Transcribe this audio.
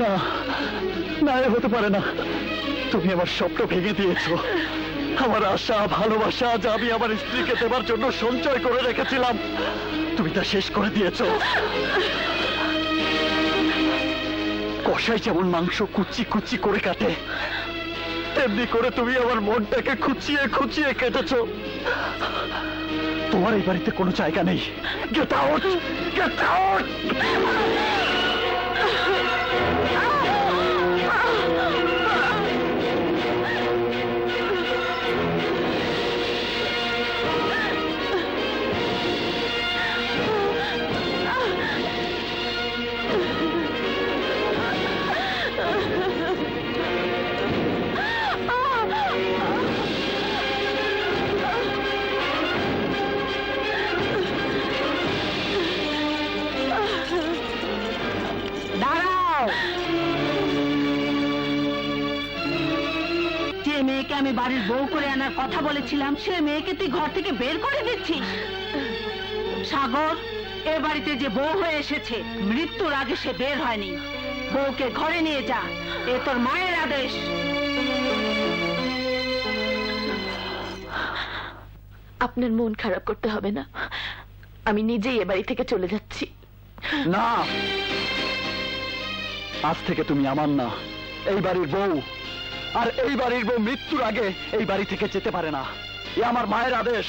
না না, এ হতে পারে না। তুমি আমার স্বপ্ন ভেঙে দিয়েছ। আমার আশা, ভালোবাসা, যা আমি আমার স্ত্রীকে দেবার জন্য সঞ্চয় করে রেখেছিলাম, তুমি তা শেষ করে দিয়েছ। কষাই যেমন মাংস কুচি কুচি করে কাটে, তেমনি করে তুমি আমার মনটাকে খুচিয়ে খুচিয়ে কেটেছ। তোমার এই বাড়িতে কোনো জায়গা নেই। গেট আউট গেট আউট মেয়েকে আমি বাড়ির বউ করে আনার কথা বলেছিলাম সে মেয়েকে তুই ঘর থেকে বের করে দিচ্ছিস। সাগর এ বাড়িতে যে বউ হয়ে এসেছে মৃত্যুর আগে সে বের হয়নি। বউকে ঘরে নিয়ে যা এ তোর মায়ের আদেশ। আপনার মন খারাপ করতে হবে না। আমি নিজেই এ বাড়ি থেকে চলে যাচ্ছি। না। আজ থেকে তুমি আমার না এই বাড়ির বউ। আর এই বাড়ির বউ মৃত্যুর আগে এই বাড়ি থেকে যেতে পারে না। এ আমার মায়ের আদেশ।